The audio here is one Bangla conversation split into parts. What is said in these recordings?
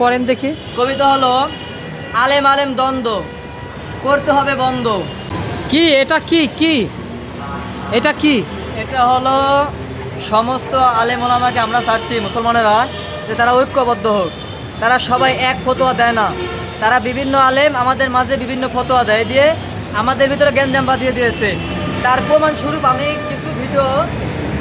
পড়েন দেখি। কবিতা হলো আলেম আলেম দ্বন্দ্ব করতে হবে বন্ধ। কি এটা কি কি? এটা কি? এটা হলো সমস্ত আলেম ওলামাকে আমরা চাচ্ছি মুসলমানেরা যে তারা ঐক্যবদ্ধ হোক। তারা সবাই এক ফতোয়া দেয় না। তারা বিভিন্ন আলেম আমাদের মাঝে বিভিন্ন ফতোয়া দেয় দিয়ে আমাদের ভিতরে গ্যাঞ্জাম বাঁধিয়ে দিয়েছে। তার প্রমাণ স্বরূপ আমি কিছু ভিডিও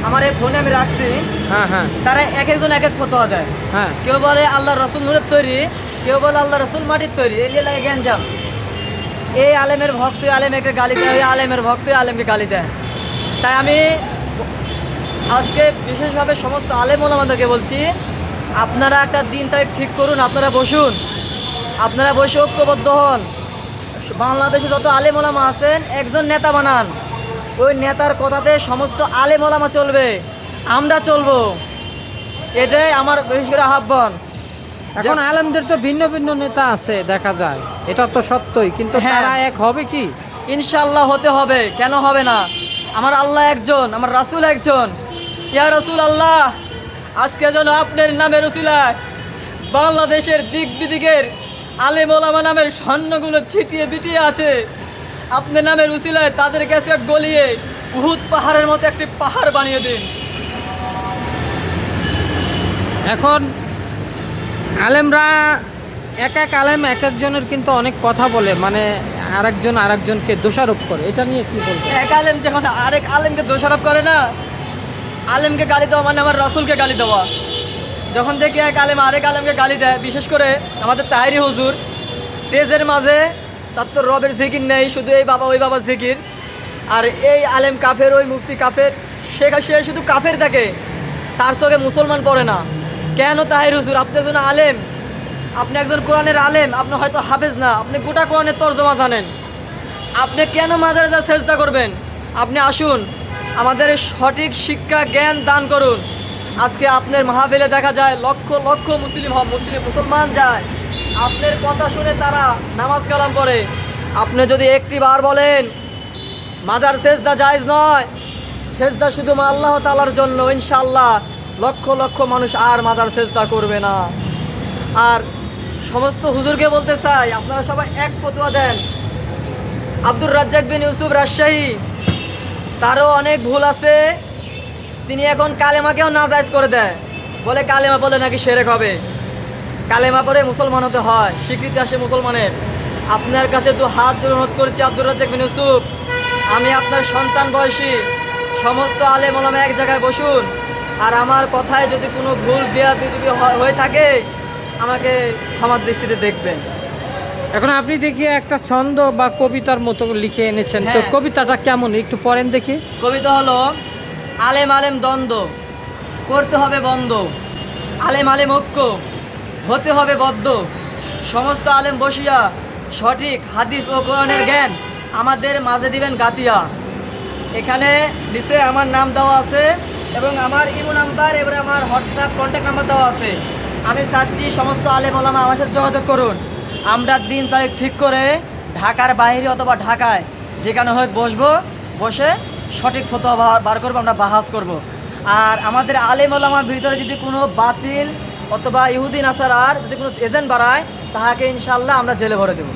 আমার এই ফোনে আমি রাখছি। হ্যাঁ হ্যাঁ। তারা এক একজন এক এক ফতোয়া দেয়। হ্যাঁ। কেউ বলে আল্লাহ রসুল নূরের তৈরি কেউ বলে আল্লাহ রসুল মাটির তৈরি এই লাগে গ্যাঞ্জাম এই আলেমের ভক্ত আলেমকে গালি দেয় ওই আলেমের ভক্ত আলেমকে গালি দেয়। তাই আমি আজকে বিশেষভাবে সমস্ত আলেম ওলামাদেরকে বলছি আপনারা একটা দিন তারিখ ঠিক করুন আপনারা বসুন। আপনারা বসে ঐক্যবদ্ধ হন। বাংলাদেশে যত আলেম ওলামা আছেন একজন নেতা বানান। ওই নেতার কথাতে সমস্ত আলেম ওলামা চলবে। আমরা চলবো। এটাই আমার বিশেষ করে আহ্বান এখন আলেমদের তো ভিন্ন ভিন্ন নেতা আছে দেখা যায়। এটা তো সত্যই কিন্তু হ্যাঁ। তারা এক হবে কি? ইনশাল্লাহ হতে হবে কেন হবে না? আমার আল্লাহ একজন আমার রাসূল একজন। ইয়া রসুল আল্লাহ আজকে যেন আপনার নামের রসুলায় বাংলাদেশের দিক বিদিকের আলেম ওলামা নামের স্বর্ণগুলো ছিটিয়ে বিটিয়ে আছে। আপনার নামের উসিলায় তাদের কাছে গলিয়ে উহুদ পাহাড়ের মতো একটি পাহাড় বানিয়ে দিন। এখন আলেমরা এক এক আলেম এক একজনের কিন্তু অনেক কথা বলে মানে আরেকজন আরেকজনকে দোষারোপ করে। এটা নিয়ে কি বলব? এক আলেম যখন আরেক আলেমকে দোষারোপ করে না আলেমকে গালি দেওয়া মানে আমার রসুলকে গালি দেওয়া। যখন দেখি এক আলেম আরেক আলেমকে গালি দেয় বিশেষ করে আমাদের তাহেরি হুজুর তেজের মাঝে তার তো রবের জিকির নেই, শুধু এই বাবা, ওই বাবা জিকির। আর এই আলেম কাফের, ওই মুফতি কাফের, সে সে শুধু কাফের থাকে তার চোখে মুসলমান পড়ে না। কেন তাহের হুজুর? আপনি একজন আলেম, আপনি একজন কোরআনের আলেম, আপনি হয়তো হাফেজ না, আপনি গোটা কোরআনের তর্জমা জানেন। আপনি কেন মাজারে যা চেষ্টা করবেন? আপনি আসুন, আমাদের সঠিক শিক্ষা, জ্ঞান দান করুন। আজকে আপনার মাহফিলে দেখা যায়, লক্ষ লক্ষ মুসলিম মুসলিম মুসলমান যায়। আপনার কথা শুনে তারা নামাজ কালাম পড়ে। আপনি যদি একটি বার বলেন, মাজার সেজদা জায়েজ নয়, সেজদা শুধু আল্লাহ তালার জন্য ইনশাল্লাহ লক্ষ লক্ষ মানুষ আর মাজার সেজদা করবে না। আর সমস্ত হুজুরকে বলতে চাই, আপনারা সবাই এক ফতোয়া দেন। আব্দুর রাজ্জাক বিন ইউসুফ রাজশাহী, তারও অনেক ভুল আছে। তিনি এখন কালেমাকেও নাজাইজ করে দেয়। বলে কালেমা বলে নাকি সেরেক হবে। কালেমা পরে মুসলমান হতে হয় স্বীকৃতি আসে মুসলমানের। আপনার কাছে তো হাত জোর অনুরোধ করেছি আব্দুর রাজ্জাক বিন ইউসুফ। আমি আপনার সন্তান বয়সী। সমস্ত আলেম ওলামা এক জায়গায় বসুন। আর আমার কথায় যদি কোনো ভুল বেয়া হয়ে থাকে আমাকে ক্ষমার দৃষ্টিতে দেখবেন। এখন আপনি দেখি একটা ছন্দ বা কবিতার মতো লিখে এনেছেন। তো হ্যাঁ। কবিতাটা কেমন? একটু পড়েন দেখি। কবিতা হলো আলেম আলেম দ্বন্দ্ব করতে হবে বন্ধ। আলেম আলেম ঐক্য হতে হবে বদ্ধ। সমস্ত আলেম বসিয়া সঠিক হাদিস ও কোরআনের জ্ঞান আমাদের মাঝে দিবেন গাতিয়া। এখানে নিচে আমার নাম দেওয়া আছে এবং আমার ইমো নাম্বার, এবারে আমার হোয়াটসঅ্যাপ কন্ট্যাক্ট নাম্বার দেওয়া আছে। আমি চাচ্ছি সমস্ত আলেম ওলামা আমার সাথে যোগাযোগ করুন। আমরা দিন তারিখ ঠিক করে ঢাকার বাইরে অথবা ঢাকায় যেখানে হোক বসবো, বসে সঠিক ফতোয়া বার- করব, আমরা বাহাস করব। আর আমাদের আলেম ওলামার ভিতরে যদি কোনো বাতিল অথবা ইহুদিন আসার আর যদি কোনো এজেন্ট বাড়ায় তাহাকে ইনশাল্লাহ আমরা জেলে ভরে দেবো।